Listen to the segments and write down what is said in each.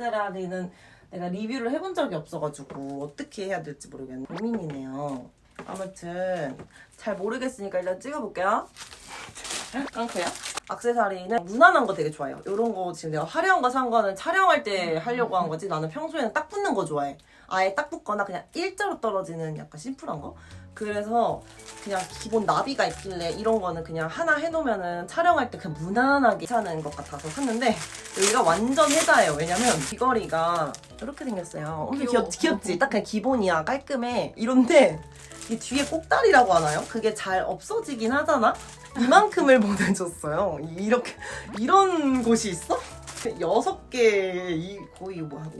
악세라리는 내가 리뷰를 해본 적이 없어가지고 어떻게 해야 될지 모르겠네. 고민이네요. 아무튼 잘 모르겠으니까 일단 찍어볼게요. 깡크야? 악세사리는 무난한 거 되게 좋아해요. 이런 거 지금 내가 화려한 거 산 거는 촬영할 때 하려고 한 거지. 나는 평소에는 딱 붙는 거 좋아해. 아예 딱 붙거나 그냥 일자로 떨어지는 약간 심플한 거. 그래서 그냥 기본 나비가 있길래 이런 거는 그냥 하나 해놓으면은 촬영할 때 그냥 무난하게 괜찮은 것 같아서 샀는데 여기가 완전 해자예요. 왜냐면 귀걸이가 이렇게 생겼어요. 엄청. 귀엽, 귀엽지? 딱 그냥 기본이야. 깔끔해. 이런데 이 뒤에 꼭다리라고 하나요? 그게 잘 없어지긴 하잖아? 이만큼을 보내줬어요. 이렇게 이런 곳이 있어? 여섯 개, 이 거의 뭐 한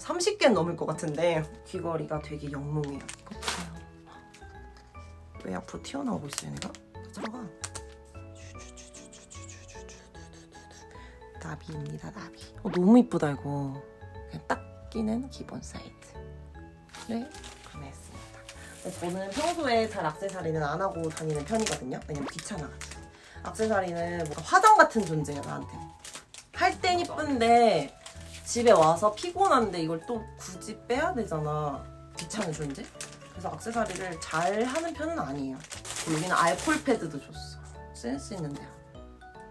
30개 넘을 것 같은데 귀걸이가 되게 영롱해요. 왜 앞으로 튀어나오고 있어요, 내가? 들어가. 나비입니다, 나비. 어, 너무 이쁘다 이거. 그냥 딱 끼는 기본 사이즈. 네, 구매했습니다. 근데 저는 평소에 잘 악세사리는 안 하고 다니는 편이거든요. 왜냐면 귀찮아가지고. 악세사리는 뭔가 화장 같은 존재예요, 나한테. 할 땐 이쁜데 집에 와서 피곤한데 이걸 또 굳이 빼야 되잖아. 귀찮은 존재? 그래서 악세사리를 잘 하는 편은 아니에요. 여기는 알콜 패드도 줬어. 센스 있는데요.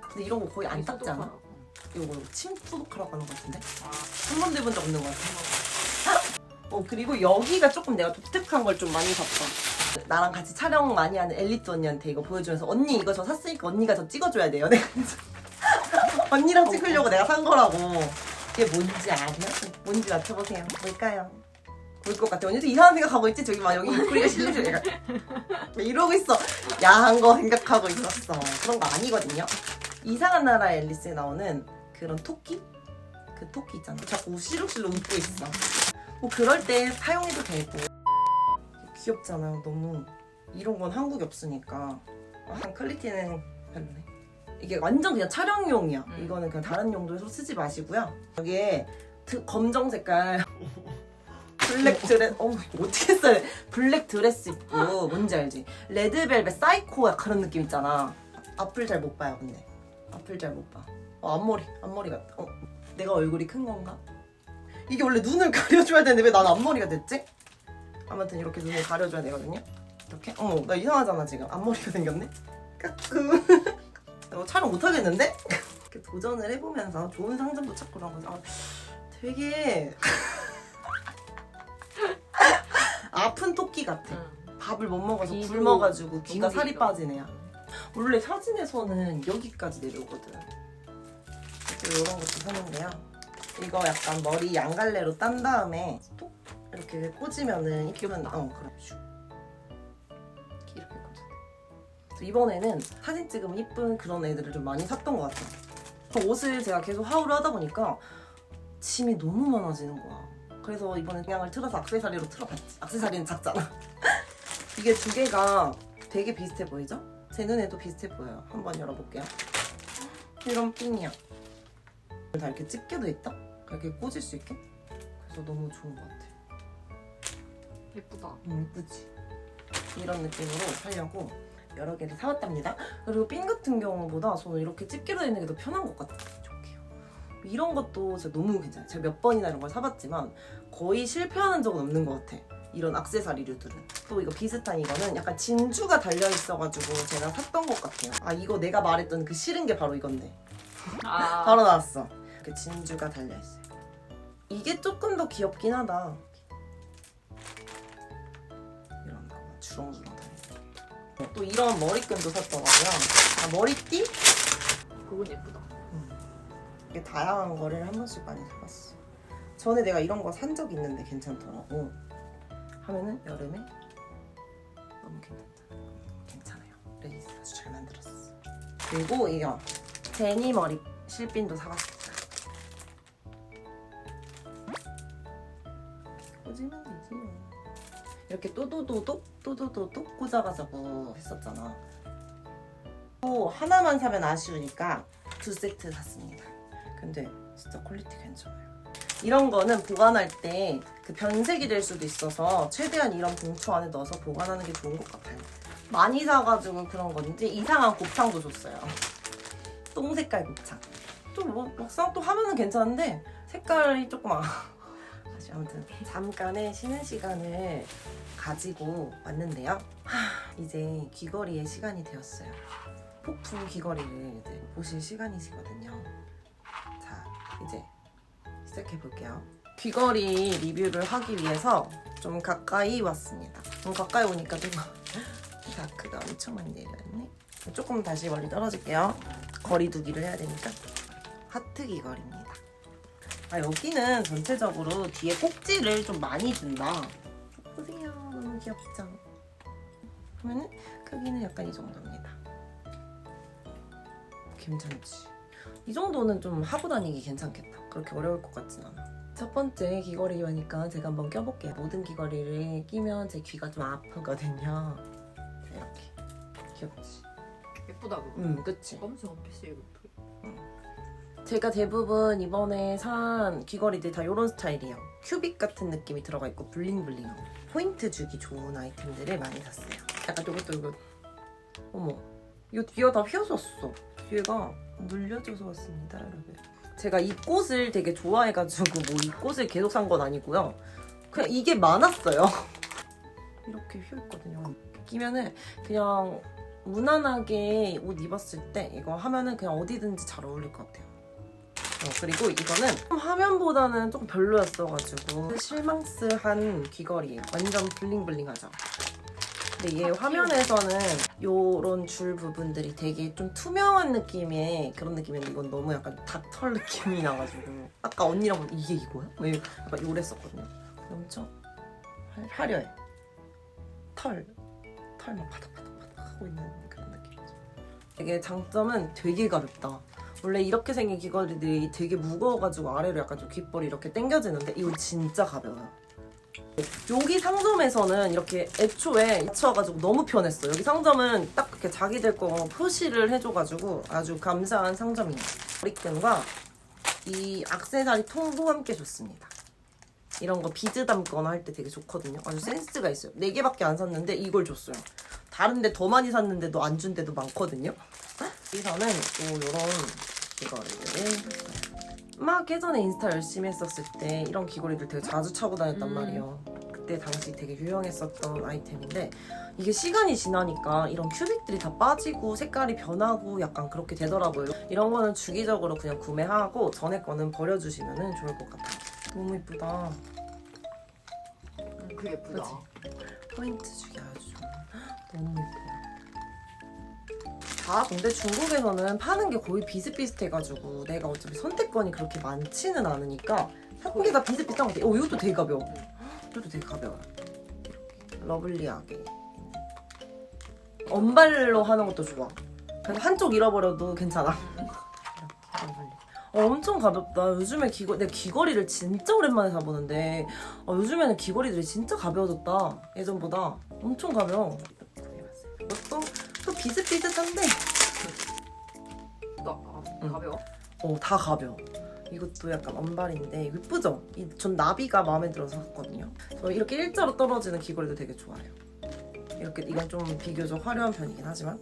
근데 이런 거 거의 안 닦지 않아? 이거 뭐침 소독하라고 하는 것 같은데? 한 번도 해본 적 없는 것 같아. 어, 그리고 여기가 조금 내가 독특한 걸 좀 많이 봤어. 나랑 같이 촬영 많이 하는 엘리트 언니한테 이거 보여주면서 언니 이거 저 샀으니까 언니가 저 찍어줘야 돼요. 내가 언니랑 찍으려고 내가 산 거라고. 이게 뭔지 아세요? 뭔지 맞춰보세요. 뭘까요? 볼 것 같아. 언니도 이상한 생각하고 있지? 저기 막 여기 입꼬리가 실리실 내가 막 이러고 있어. 야한 거 생각하고 있었어. 그런 거 아니거든요. 이상한 나라 앨리스에 나오는 그런 토끼? 그 토끼 있잖아. 자꾸 시룩시룩 웃고 있어. 뭐 그럴 때 사용해도 되고. 귀엽잖아요. 너무. 이런 건 한국에 없으니까. 한 퀄리티는 별로네. 이게 완전 그냥 촬영용이야. 음. 이거는 그냥 다른 용도에서 쓰지 마시고요. 여기에 드- 검정 색깔 블랙 드레스 어 어떻게 써야 돼? 블랙 드레스 입고 뭔지 알지? 레드벨벳 사이코 그런 느낌 있잖아. 앞을 잘 못 봐요 근데 앞을 잘 못 봐. 어 앞머리 앞머리 같다. 어 내가 얼굴이 큰 건가? 이게 원래 눈을 가려줘야 되는데 왜 난 앞머리가 됐지? 아무튼 이렇게 눈을 가려줘야 되거든요. 이렇게 어머 나 이상하잖아 지금 앞머리가 생겼네. 까꿍. 이거 촬영 못 하겠는데? 이렇게 도전을 해보면서 좋은 상점도 찾고 그런 거죠. 아, 되게 아픈 토끼 같아. 밥을 못 먹어서 귀도 굶어가지고 귀가 살이 길다. 빠진 애야. 원래 사진에서는 여기까지 내려오거든. 그래서 이런 것도 사는데요. 이거 약간 머리 양갈래로 딴 다음에 톡 이렇게 꽂으면은 이쁘면 어 그래. 슉. 그래서 이번에는 사진 찍으면 이쁜 그런 애들을 좀 많이 샀던 것 같아요. 그 옷을 제가 계속 하울을 하다 보니까 짐이 너무 많아지는 거야. 그래서 이번에 그냥을 틀어서 악세사리로 틀어봤지. 악세사리는 작잖아. 이게 두 개가 되게 비슷해 보이죠? 제 눈에도 비슷해 보여요. 한번 열어볼게요. 이런 핀이야. 다 이렇게 집게도 있다? 이렇게 꽂을 수 있게? 그래서 너무 좋은 것 같아. 예쁘다. 음, 예쁘지? 이런 느낌으로 하려고 여러 개를 사왔답니다. 그리고 핀 같은 경우보다 저는 이렇게 집게로 되는 게 더 편한 것 같아요. 좋게요. 이런 것도 진짜 너무 괜찮아요. 제가 몇 번이나 이런 걸 사봤지만 거의 실패하는 적은 없는 것 같아. 이런 악세사리류들은. 또 이거 비슷한 이거는 약간 진주가 달려있어가지고 제가 샀던 것 같아요. 아, 이거 내가 말했던 그 싫은 게 바로 이건데. 아, 바로 나왔어. 이렇게 진주가 달려있어요. 이게 조금 더 귀엽긴 하다. 이런 거 주렁주렁. 또 이런 머리끈도 샀더라고요. 아, 머리띠? 그건 예쁘다. 이게 다양한 거를 한 번씩 많이 사봤어. 전에 내가 이런 거 산 적 있는데 괜찮더라고. 하면은 여름에 너무 괜찮다. 괜찮아요. 레이스 아주 잘 만들었어. 그리고 이거 제니 머리 실핀도 사봤어. 꽂으면 되지. 이렇게 또도도독 또도도독 꽂아가지고 했었잖아. 또 하나만 사면 아쉬우니까 두 세트 샀습니다. 근데 진짜 퀄리티 괜찮아요. 이런 거는 보관할 때 그 변색이 될 수도 있어서 최대한 이런 봉투 안에 넣어서 보관하는 게 좋은 것 같아요. 많이 사가지고 그런 건지 이상한 곱창도 줬어요. 똥 색깔 곱창. 또 뭐 막상 또 하면은 괜찮은데 색깔이 조금 아... 잠깐의 쉬는 시간을 가지고 왔는데요. 하, 이제 귀걸이의 시간이 되었어요. 폭풍 귀걸이를 이제 보실 시간이시거든요. 자, 이제 시작해 볼게요. 귀걸이 리뷰를 하기 위해서 좀 가까이 왔습니다. 좀 가까이 오니까 좀 다크가 엄청 많이 내려왔네. 조금 다시 멀리 떨어질게요. 거리 두기를 해야 되니까. 하트 귀걸이입니다. 아 여기는 전체적으로 뒤에 꼭지를 좀 많이 준다. 보세요, 너무 귀엽죠? 그러면은 크기는 약간 이 정도입니다. 괜찮지? 이 정도는 좀 하고 다니기 괜찮겠다. 그렇게 어려울 것 같진 않아. 첫 번째 귀걸이니까 제가 한번 껴볼게요. 모든 귀걸이를 끼면 제 귀가 좀 아프거든요. 자, 이렇게. 귀엽지? 예쁘다 그거. 응, 그치? 검은색 원피스 이것도. 제가 대부분 이번에 산 귀걸이들 다 이런 스타일이에요. 큐빅 같은 느낌이 들어가 있고 블링블링하고 포인트 주기 좋은 아이템들을 많이 샀어요. 약간 요것도 이거 어머 이거 뒤가 다 휘어졌어. 뒤가 눌려져서 왔습니다, 여러분. 제가 이 꽃을 되게 좋아해가지고 뭐 이 꽃을 계속 산 건 아니고요. 그냥 이게 많았어요. 이렇게 휘어있거든요. 끼면은 그냥 무난하게 옷 입었을 때 이거 하면은 그냥 어디든지 잘 어울릴 것 같아요. 어, 그리고 이거는 좀 화면보다는 조금 별로였어가지고 실망스한 귀걸이에요. 완전 블링블링하죠. 근데 얘 화면에서는 요런 줄 부분들이 되게 좀 투명한 느낌의 그런 느낌인데 이건 너무 약간 닭털 느낌이 나가지고 아까 언니랑 이게 이거야? 왜 약간 요랬었거든요. 엄청 화- 화려해. 털, 털 막 파닥파닥파닥 하고 있는 그런 느낌이죠. 이게 장점은 되게 가볍다. 원래 이렇게 생긴 귀걸이들이 되게 무거워가지고 아래로 약간 좀 귓볼이 이렇게 당겨지는데 이거 진짜 가벼워요. 여기 상점에서는 이렇게 애초에 맞춰가지고 너무 편했어. 여기 상점은 딱 그렇게 자기들 거 표시를 해줘가지고 아주 감사한 상점이에요. 머리끈과 이 악세사리 통도 함께 줬습니다. 이런 거 비즈 담거나 할 때 되게 좋거든요. 아주 센스가 있어요. 네 개밖에 안 샀는데 이걸 줬어요. 다른데 더 많이 샀는데도 안 준 데도 많거든요. 여기서는 또 이런 귀걸이를. 막 예전에 인스타 열심히 했었을 때 이런 귀걸이들 되게 자주 차고 다녔단 음. 말이에요. 그때 당시 되게 유행했었던 아이템인데 이게 시간이 지나니까 이런 큐빅들이 다 빠지고 색깔이 변하고 약간 그렇게 되더라고요. 이런 거는 주기적으로 그냥 구매하고 전에 거는 버려주시면 좋을 것 같아요. 너무 이쁘다. 응, 그게 예쁘다. 포인트 주기 아주 좋아. 너무 예뻐. 다 근데 중국에서는 파는 게 거의 비슷비슷해가지고 내가 어차피 선택권이 그렇게 많지는 않으니까 한개다 비슷비슷한 것 같아. 어, 이것도 되게 가벼워. 이것도 되게 가벼워. 이렇게 러블리하게. 언발로 하는 것도 좋아. 그래서 한쪽 잃어버려도 괜찮아. 어, 엄청 가볍다. 요즘에 귀거 내 귀걸이를 진짜 오랜만에 사보는데 어, 요즘에는 귀걸이들이 진짜 가벼워졌다. 예전보다 엄청 가벼워. 이것도 또 비슷비슷한데 나 아, 응. 가벼워. 어, 다 가벼워. 이것도 약간 언발인데 예쁘죠? 이, 전 나비가 마음에 들어서 샀거든요. 저 이렇게 일자로 떨어지는 귀걸이도 되게 좋아해요. 이렇게 이건 좀 비교적 화려한 편이긴 하지만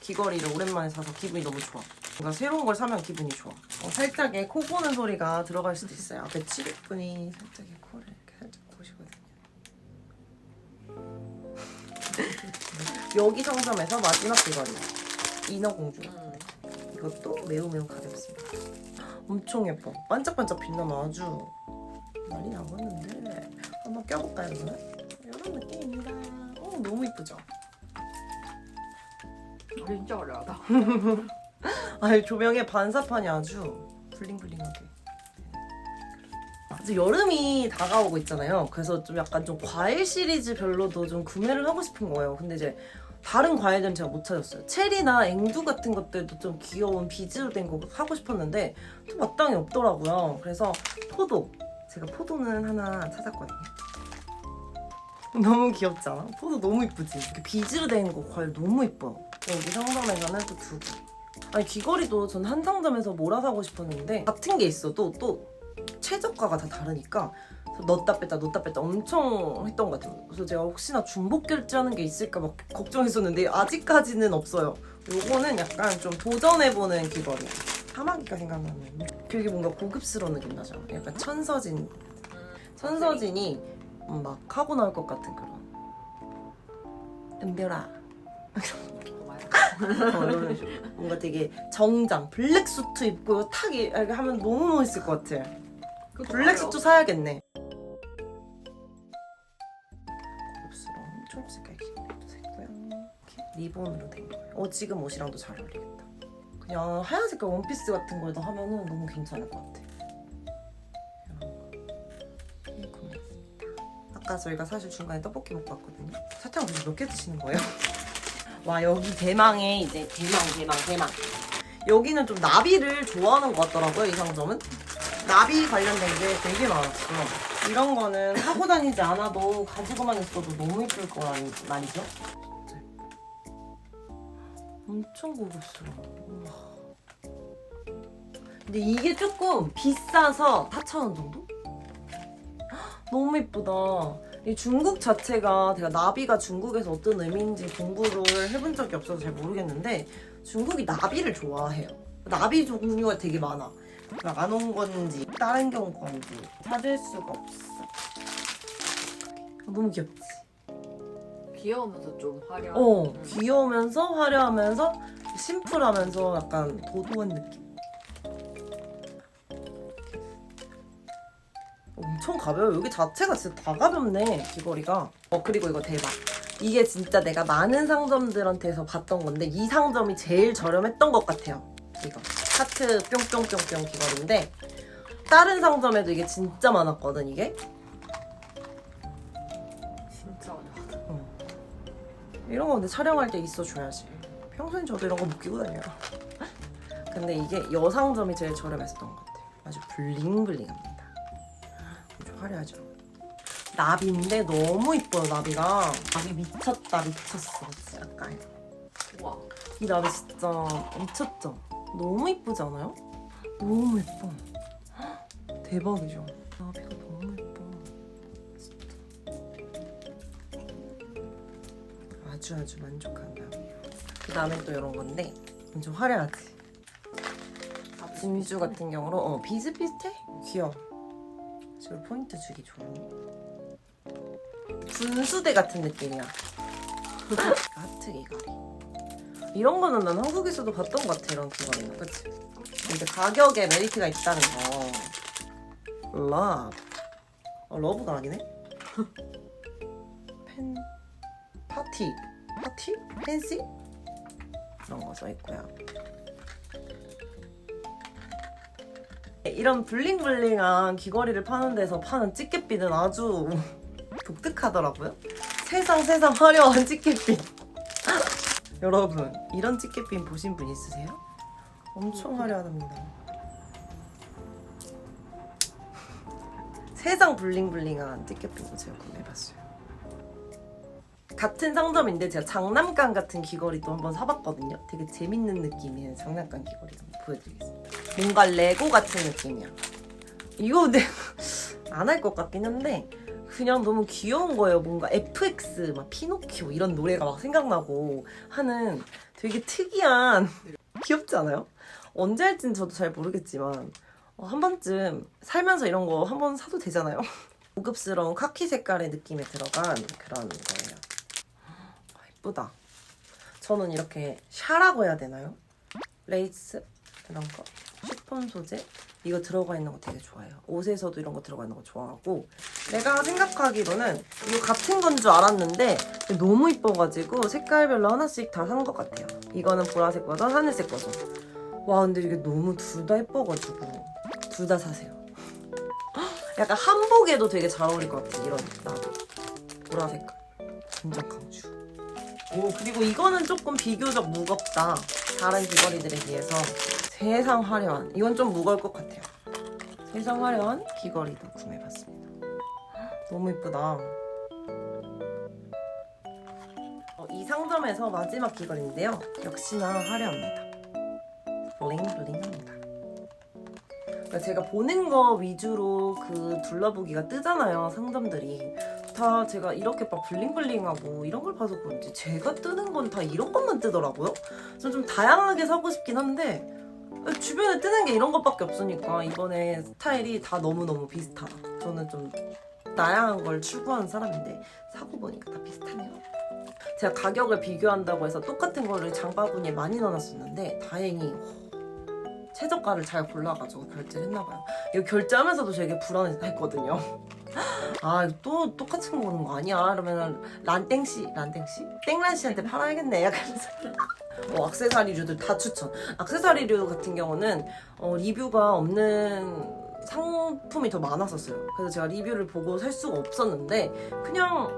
귀걸이를 오랜만에 사서 기분이 너무 좋아. 뭔가 새로운 걸 사면 기분이 좋아. 어, 살짝의 코 고는 소리가 들어갈 수도 있어요. 앞에 칠흑분이 살짝의 코를 여기 상점에서 마지막 귀걸이 인어공주. 응. 이것도 매우 매우 가볍습니다. 엄청 예뻐. 반짝반짝 빛나면 아주 난리 나겠는데 한번 껴볼까요, 이거는? 이런 느낌입니다. 어, 너무 이쁘죠? 아, 진짜 화려하다. 아, 조명의 반사판이 아주 블링블링하게. 이제 여름이 다가오고 있잖아요. 그래서 좀 약간 좀 과일 시리즈 별로도 좀 구매를 하고 싶은 거예요. 근데 이제 다른 과일들은 제가 못 찾았어요. 체리나 앵두 같은 것들도 좀 귀여운 비즈로 된 거 하고 싶었는데 또 마땅히 없더라고요. 그래서 포도. 제가 포도는 하나 찾았거든요. 너무 귀엽지 않아? 포도 너무 이쁘지? 이렇게 비즈로 된 거 과일 너무 이뻐요. 여기 상점에서는 또 두 개. 아니 귀걸이도 전 한 상점에서 몰아 사고 싶었는데 같은 게 있어도 또 최저가가 다 다르니까 넣었다 뺐다 넣었다 뺐다 엄청 했던 것 같아요. 그래서 제가 혹시나 중복 결제하는 게 있을까 막 걱정했었는데 아직까지는 없어요. 요거는 약간 좀 도전해보는 귀걸이. 사마귀가 생각나는 되게 뭔가 고급스러운 느낌 나죠. 약간 천서진 천서진이 음, 막 하고 나올 것 같은 그런 은별아 어, 이런 식으로. 뭔가 되게 정장 블랙 수트 입고 탁 이- 이렇게 하면 너무 멋있을 것 같아. 블랙 수트 사야겠네. 리본으로 된 거예요. 어 지금 옷이랑도 잘 어울리겠다. 그냥 하얀 색깔 원피스 같은 거에다 하면은 너무 괜찮을 것 같아. 이런 거. 네, 구매했습니다. 아까 저희가 사실 중간에 떡볶이 먹고 왔거든요. 사탕 도대체 몇개 드시는 거예요? 와 여기 대망의 이제 대망 대망 대망. 여기는 좀 나비를 좋아하는 것 같더라고요 이 상점은. 나비 관련된 게 되게 많았어요. 이런 거는 하고 다니지 않아도 가지고만 있어도 너무 이쁠 거 아니, 말이죠? 엄청 고급스러워. 근데 이게 조금 비싸서 4,000원 정도? 헉, 너무 이쁘다. 이 중국 자체가 제가 나비가 중국에서 어떤 의미인지 공부를 해본 적이 없어서 잘 모르겠는데 중국이 나비를 좋아해요. 나비 종류가 되게 많아. 안 온 건지 다른 경우 건지 찾을 수가 없어. 너무 귀엽지? 귀여우면서 좀 화려한. 어, 음. 귀여우면서 화려하면서 심플하면서 약간 도도한 느낌. 엄청 가벼워. 여기 자체가 진짜 다 가볍네, 귀걸이가. 어, 그리고 이거 대박. 이게 진짜 내가 많은 상점들한테서 봤던 건데 이 상점이 제일 저렴했던 것 같아요. 이거. 하트 뿅뿅뿅뿅 귀걸이인데 다른 상점에도 이게 진짜 많았거든, 이게. 이런 거 근데 촬영할 때 있어줘야지. 평소엔 저도 이런 거 못 끼고 다녀요. 근데 이게 여상점이 제일 저렴했었던 것 같아요. 아주 블링블링합니다. 아주 화려하죠. 나비인데 너무 이뻐요 나비가. 나비 미쳤다 미쳤어 약간. 우와. 이 나비 진짜 미쳤죠? 너무 이쁘지 않아요? 너무 예뻐. 헉, 대박이죠? 나비가 아주 아주 만족한 나비예요. 그 다음에 또 이런 건데 엄청 화려하지? 진주 같은 경우로 어, 비슷비슷해? 귀여워. 지금 포인트 주기 좋은. 분수대 같은 느낌이야. 하트 귀걸이. 이런 거는 난 한국에서도 봤던 것 같아 이런 귀걸이는 그치? 근데 가격에 메리트가 있다는 거 러브 어, 러브가 아니네? 펜 파티 파티? 펜시? 이런 거 써있고요 이런 블링블링한 귀걸이를 파는 데서 파는 찌개빛은 아주 독특하더라고요 세상 세상 화려한 찌개빛 여러분 이런 찌개핀 보신 분 있으세요? 엄청 화려하답니다. 세상 블링블링한 찌개핀 제가 구매해봤어요. 같은 상점인데 제가 장난감 같은 귀걸이도 한번 사봤거든요. 되게 재밌는 느낌의 장난감 귀걸이 한번 보여드리겠습니다. 뭔가 레고 같은 느낌이야. 이거 근데 안할 것 같긴 한데 그냥 너무 귀여운 거예요. 뭔가 FX, 막 피노키오 이런 노래가 막 생각나고 하는 되게 특이한 귀엽지 않아요? 언제 할지는 저도 잘 모르겠지만 어, 한 번쯤 살면서 이런 거 한 번 사도 되잖아요. 고급스러운 카키 색깔의 느낌에 들어간 그런 거예요. 아, 예쁘다. 저는 이렇게 샤라고 해야 되나요? 레이스 이런 거 쉬폰 소재 이거 들어가 있는 거 되게 좋아해요. 옷에서도 이런 거 들어가 있는 거 좋아하고 내가 생각하기로는 이거 같은 건 줄 알았는데 너무 이뻐가지고 색깔별로 하나씩 다 산 것 같아요. 이거는 보라색 버전, 하늘색 버전. 와 근데 이게 너무 둘 다 예뻐가지고 둘 다 사세요. 약간 한복에도 되게 잘 어울릴 것 같아 이런 나도 보라 색깔. 완전 강추. 오 그리고 이거는 조금 비교적 무겁다. 다른 귀걸이들에 비해서 세상 화려한 이건 좀 무거울 것 같아요. 세상 화려한 귀걸이도 구매해봤습니다. 너무 이쁘다. 어, 이 상점에서 마지막 귀걸이인데요. 역시나 화려합니다. 블링블링합니다. 그러니까 제가 보는 거 위주로 그 둘러보기가 뜨잖아요, 상점들이. 다 제가 이렇게 막 블링블링하고 이런 걸 봐서 그런지 제가 뜨는 건 다 이런 것만 뜨더라고요. 저는 좀 다양하게 사고 싶긴 한데 주변에 뜨는 게 이런 것밖에 없으니까 이번에 스타일이 다 너무너무 비슷하다. 저는 좀 다양한 걸 추구하는 사람인데 사고 보니까 다 비슷하네요. 제가 가격을 비교한다고 해서 똑같은 거를 장바구니에 많이 넣어놨었는데 다행히 최저가를 잘 골라가지고 결제를 했나봐요. 이거 결제하면서도 되게 불안했거든요. 아, 또 똑같은 거 보는 거 아니야? 이러면은 란땡씨, 란땡씨? 땡란씨한테 팔아야겠네. 약간. 어, 악세사리류들 다 추천. 악세사리류 같은 경우는 어, 리뷰가 없는 상품이 더 많았었어요. 그래서 제가 리뷰를 보고 살 수가 없었는데 그냥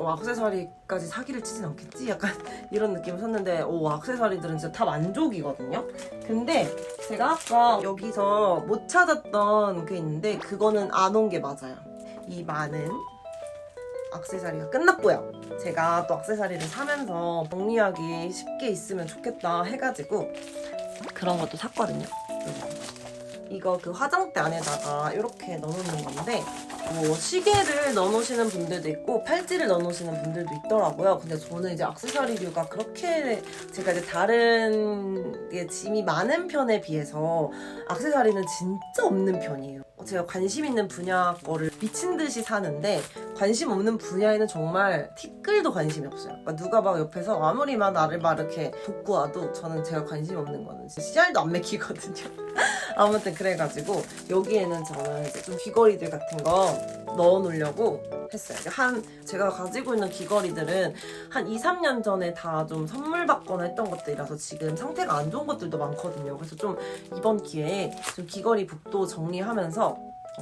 어, 악세사리까지 사기를 치진 않겠지? 약간 이런 느낌을 샀는데 오, 악세사리들은 진짜 다 만족이거든요. 근데 제가 아까 여기서 못 찾았던 게 있는데 그거는 안 온 게 맞아요. 이 많은 악세사리가 끝났고요. 제가 또 악세사리를 사면서 정리하기 쉽게 있으면 좋겠다 해가지고 그런 것도 샀거든요. 이거 그 화장대 안에다가 이렇게 넣어놓는 건데 뭐 시계를 넣어놓으시는 분들도 있고 팔찌를 넣어놓으시는 분들도 있더라고요. 근데 저는 이제 악세사리류가 그렇게 제가 이제 다른 게 짐이 많은 편에 비해서 악세사리는 진짜 없는 편이에요. 제가 관심 있는 분야 거를 미친 듯이 사는데 관심 없는 분야에는 정말 티끌도 관심이 없어요. 그러니까 누가 막 옆에서 아무리 막 나를 막 이렇게 돕고 와도 저는 제가 관심 없는 거는 씨알도 안 맥히거든요. 아무튼 그래가지고 여기에는 저는 이제 좀 귀걸이들 같은 거 넣어놓으려고 했어요. 한 제가 가지고 있는 귀걸이들은 한 2, 3년 전에 다 좀 선물 받거나 했던 것들이라서 지금 상태가 안 좋은 것들도 많거든요. 그래서 좀 이번 기회에 좀 귀걸이 북도 정리하면서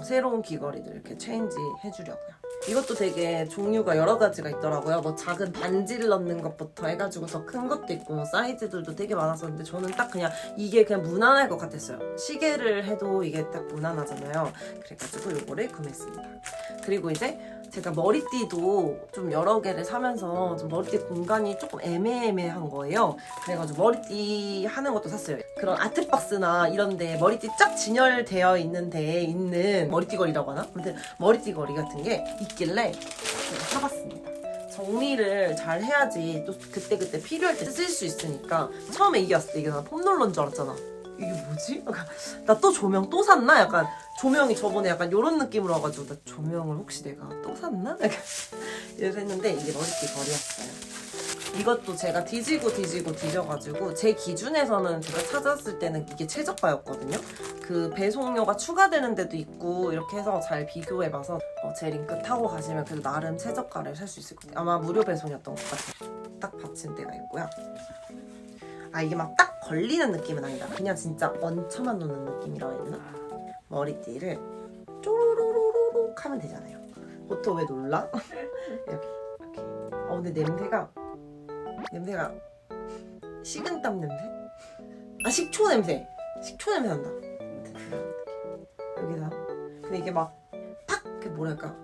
새로운 귀걸이들 이렇게 체인지 해주려고요. 이것도 되게 종류가 여러 가지가 있더라고요. 뭐 작은 반지를 넣는 것부터 해가지고 더 큰 것도 있고 뭐 사이즈들도 되게 많았었는데 저는 딱 그냥 이게 그냥 무난할 것 같았어요. 시계를 해도 이게 딱 무난하잖아요. 그래가지고 이거를 구매했습니다. 그리고 이제 제가 머리띠도 좀 여러 개를 사면서 좀 머리띠 공간이 조금 애매애매한 거예요. 그래가지고 머리띠 하는 것도 샀어요. 그런 아트박스나 이런데 머리띠 쫙 진열되어 있는 데에 있는 머리띠걸이라고 하나? 아무튼 머리띠걸이 같은 게 있길래 제가 사봤습니다. 정리를 잘 해야지 또 그때그때 필요할 때 쓸 수 있으니까 처음에 이게 왔을 때 이게 나 폼롤러인 줄 알았잖아. 이게 뭐지? 나 또 조명 또 샀나? 약간 조명이 저번에 약간 이런 느낌으로 와가지고 나 조명을 혹시 내가 또 샀나? 약간 이래서 했는데 이게 머리띠 거리였어요. 이것도 제가 뒤지고 뒤지고 뒤져가지고 제 기준에서는 제가 찾았을 때는 이게 최저가였거든요. 그 배송료가 추가되는 데도 있고 이렇게 해서 잘 비교해봐서 어, 제 링크 타고 가시면 그래도 나름 최저가를 살 수 있을 것 같아요. 아마 무료 배송이었던 것 같아요. 딱 받침대가 있고요. 아 이게 막 딱 걸리는 느낌은 아니다. 그냥 진짜 얹혀만 놓는 느낌이라 해야 되나? 머리띠를 쪼로로로록 하면 되잖아요. 보통 왜 놀라? 이렇게 이렇게. 어 근데 냄새가 냄새가 식은땀 냄새? 아 식초 냄새. 식초 냄새 난다. 여기다. 근데 이게 막팍 그 뭐랄까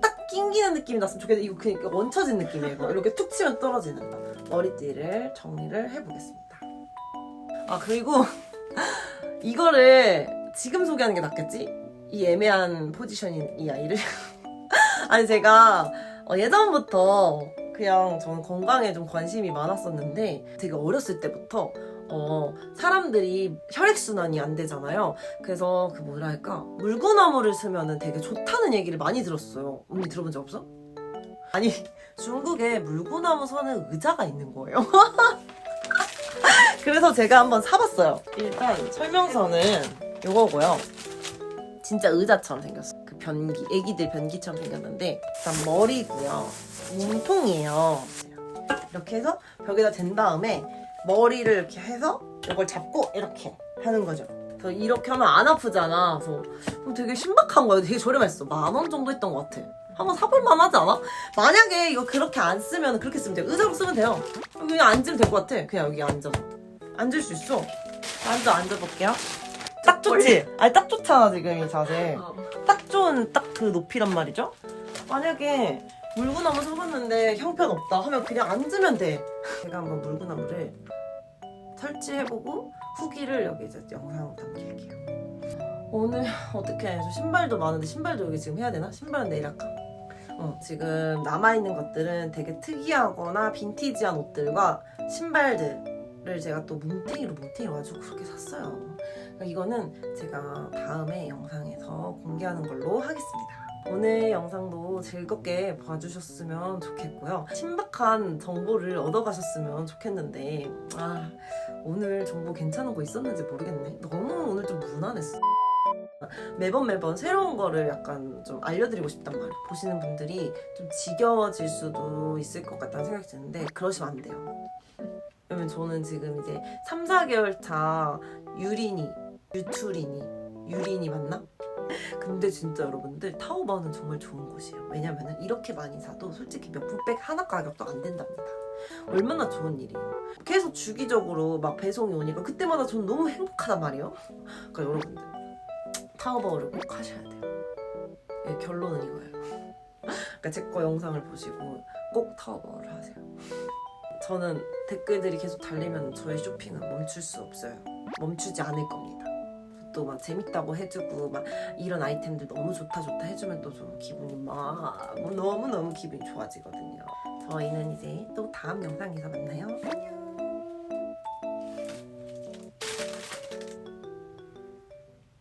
딱 낑기는 느낌이 났으면 좋겠는데 이거 그냥 얹혀진 느낌이에요. 이거. 이렇게 툭 치면 떨어지는 머리띠를 정리를 해보겠습니다. 아 그리고 이거를 지금 소개하는 게 낫겠지? 이 애매한 포지션인 이 아이를 아니 제가 어, 예전부터 그냥 저는 건강에 좀 관심이 많았었는데 되게 어렸을 때부터 어, 사람들이 혈액순환이 안 되잖아요. 그래서 그 뭐랄까 물구나무를 쓰면은 되게 좋다는 얘기를 많이 들었어요. 언니 들어본 적 없어? 아니 중국에 물구나무 서는 의자가 있는 거예요. 그래서 제가 한번 사봤어요. 일단 설명서는 이거고요. 진짜 의자처럼 생겼어. 그 변기, 애기들 변기처럼 생겼는데 일단 머리고요. 몸통이에요. 이렇게 해서 벽에다 댄 다음에 머리를 이렇게 해서 이걸 잡고 이렇게 하는 거죠. 그래서 이렇게 하면 안 아프잖아. 그래서 되게 신박한 거예요. 되게 저렴했어. 만 원 정도 했던 것 같아. 한번 사볼 만 하지 않아? 만약에 이거 그렇게 안 쓰면 그렇게 쓰면 돼요. 의자로 쓰면 돼요. 그냥 앉으면 될 것 같아. 그냥 여기 앉아서. 앉을 수 있어. 앉아 앉아볼게요. 딱 좋지? 아니 딱 좋잖아 지금 이 자세. 어. 딱 좋은 딱 그 높이란 말이죠. 만약에 물구나무 사봤는데 형편없다 하면 그냥 앉으면 돼. 제가 한번 물구나무를 설치해보고 후기를 여기 이제 영상으로 담길게요. 오늘 어떻게 해? 저 신발도 많은데 신발도 여기 지금 해야 되나? 신발은 내일 할까? 어, 지금 남아있는 것들은 되게 특이하거나 빈티지한 옷들과 신발들 를 제가 또 뭉탱이로 뭉탱이로 아주 그렇게 샀어요. 그러니까 이거는 제가 다음에 영상에서 공개하는 걸로 하겠습니다. 오늘 영상도 즐겁게 봐주셨으면 좋겠고요. 신박한 정보를 얻어가셨으면 좋겠는데 아 오늘 정보 괜찮은 거 있었는지 모르겠네. 너무 오늘 좀 무난했어. 매번 매번 새로운 거를 약간 좀 알려드리고 싶단 말이에요. 보시는 분들이 좀 지겨워질 수도 있을 것 같다는 생각이 드는데 그러시면 안 돼요. 왜냐면 저는 지금 이제 3, 4개월 차 유린이, 유투린이, 유린이 맞나? 근데 진짜 여러분들 타오바오는 정말 좋은 곳이에요. 왜냐면은 이렇게 많이 사도 솔직히 명품백 하나 가격도 안 된답니다. 얼마나 좋은 일이에요. 계속 주기적으로 막 배송이 오니까 그때마다 전 너무 행복하단 말이에요. 그러니까 여러분들 타오바오를 꼭 하셔야 돼요. 예, 결론은 이거예요. 그러니까 제 거 영상을 보시고 꼭 타오바오를 하세요. 저는 댓글들이 계속 달리면 저의 쇼핑은 멈출 수 없어요. 멈추지 않을 겁니다. 또 막 재밌다고 해주고 막 이런 아이템들 너무 좋다 좋다 해주면 또 좀 기분이 막 너무 너무 기분이 좋아지거든요. 저희는 이제 또 다음 영상에서 만나요. 안녕.